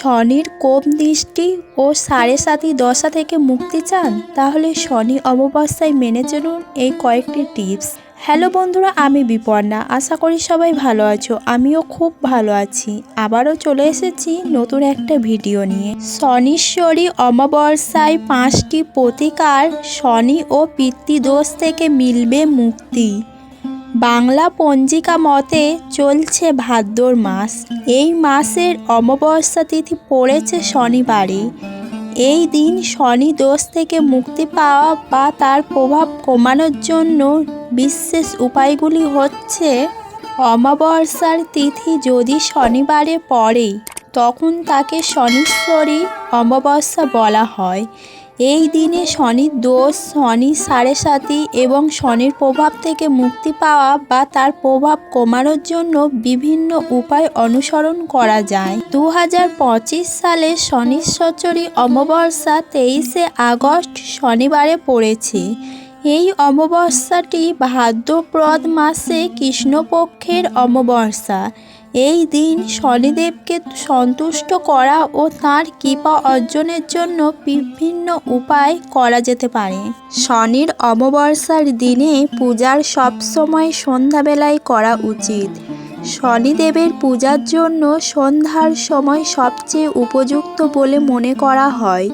শনির কোপ দৃষ্টি ও সাড়ে সাতি দশা থেকে মুক্তি চান, তাহলে শনি অমাবস্যায় মেনে চলুন এই কয়েকটি টিপস। হ্যালো বন্ধুরা, আমি বিপর্ণা। আশা করি সবাই ভালো আছো, আমিও খুব ভালো আছি। আবারও চলে এসেছি নতুন একটা ভিডিও নিয়ে। শনিশ্বরী অমাবস্যায় পাঁচটি প্রতিকার শনি ও পিতৃদোষ থেকে মিলবে মুক্তি। বাংলা পঞ্জিকা মতে চলছে ভাদ্র মাস। এই মাসের অমাবস্যা তিথি পড়েছে শনিবারে এই দিন শনি দোষ থেকে মুক্তি পাওয়া বা তার প্রভাব কমানোর জন্য বিশেষ উপায়গুলি হচ্ছে অমাবস্যার তিথি যদি শনিবারে পড়ে, তখন তাকে শনিশ্বরী অমাবস্যা বলা হয়। এই দিনে শনির দোষ শনি সাড়ে সাতি এবং শনির প্রভাব থেকে মুক্তি পাওয়া বা তার প্রভাব কমানোর জন্য বিভিন্ন উপায় অনুসরণ করা যায়। দু হাজার পঁচিশ সালে শনিশ্বরী অমাবস্যা তেইশে আগস্ট শনিবারে পড়েছে। এই অমাবস্যাটি ভাদ্রপ্রদ মাসে কৃষ্ণপক্ষের অমাবস্যা। এই দিন শনিদেবকে সন্তুষ্ট করা ও তার কৃপা অর্জনের জন্য বিভিন্ন উপায় করা যেতে পারে। শনির অমাবস্যার দিনে পূজার সবসময় সন্ধ্যাবেলায় করা উচিত। শনিদেবের পূজার জন্য সন্ধ্যার সময় সবচেয়ে উপযুক্ত বলে মনে করা হয়।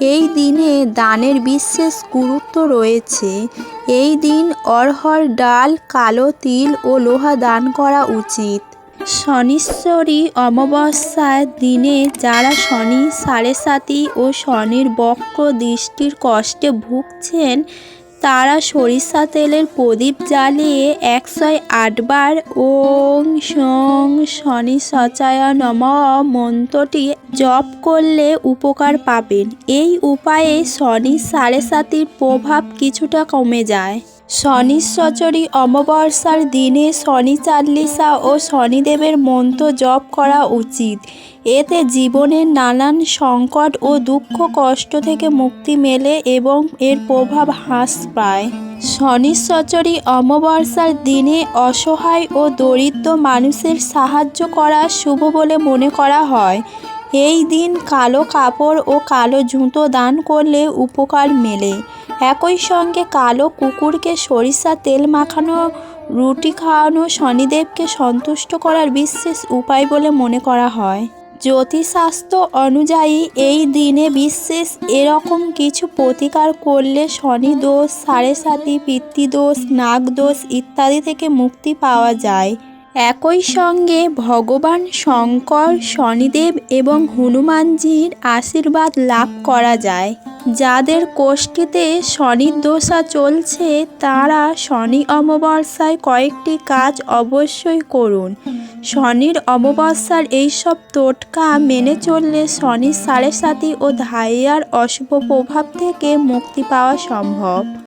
এই দিনে দানের বিশেষ গুরুত্ব রয়েছে। এই দিন অরহর ডাল, কালো তিল ও লোহা দান করা উচিত। শনিশ্বরী অমাবস্যার দিনে যারা শনি সাড়ে সাতি ও শনির বক্র দৃষ্টির কষ্টে ভুগছেন, তারা সরিষা তেলের প্রদীপ জ্বালিয়ে একশো আটবার ওং সং শনি সচায় নম মন্ত্রটি জপ করলে উপকার পাবেন। এই উপায়ে শনি সাড়ে সাতির প্রভাব কিছুটা কমে যায়। শনিশ্বচরী অমাবস্যার দিনে শনি চাল্লিশা ও শনিদেবের মন্ত্র জপ করা উচিত। এতে জীবনের নানান সংকট ও দুঃখ, কষ্ট থেকে মুক্তি মেলে এবং এর প্রভাব হ্রাস পায়। শনিশ্বচরী অমাবস্যার দিনে অসহায় ও দরিদ্র মানুষের সাহায্য করা শুভ বলে মনে করা হয়। এই দিন কালো কাপড় ও কালো জুতো দান করলে উপকার মেলে। একই সঙ্গে কালো কুকুরকে সরিষা তেল মাখানো, রুটি খাওয়ানো, শনিদেবকে সন্তুষ্ট করার বিশেষ উপায় বলে মনে করা হয়। জ্যোতিষশাস্ত্র অনুযায়ী এই দিনে বিশেষ এরকম কিছু প্রতিকার করলে শনি দোষ, সাড়ে সাতি পিতৃদোষ নাগদোষ ইত্যাদি থেকে মুক্তি পাওয়া যায়। একই সঙ্গে ভগবান শঙ্কর, শনিদেব এবং হনুমানজির আশীর্বাদ লাভ করা যায়। যাদের কোষ্ঠীতে শনির দশা চলছে, তারা শনি অমাবস্যায় কয়েকটি কাজ অবশ্যই করুন। শনির অমাবস্যার এইসব টোটকা মেনে চললে শনির সাড়ে সাতি ও ধাইয়ার অশুভ প্রভাব থেকে মুক্তি পাওয়া সম্ভব।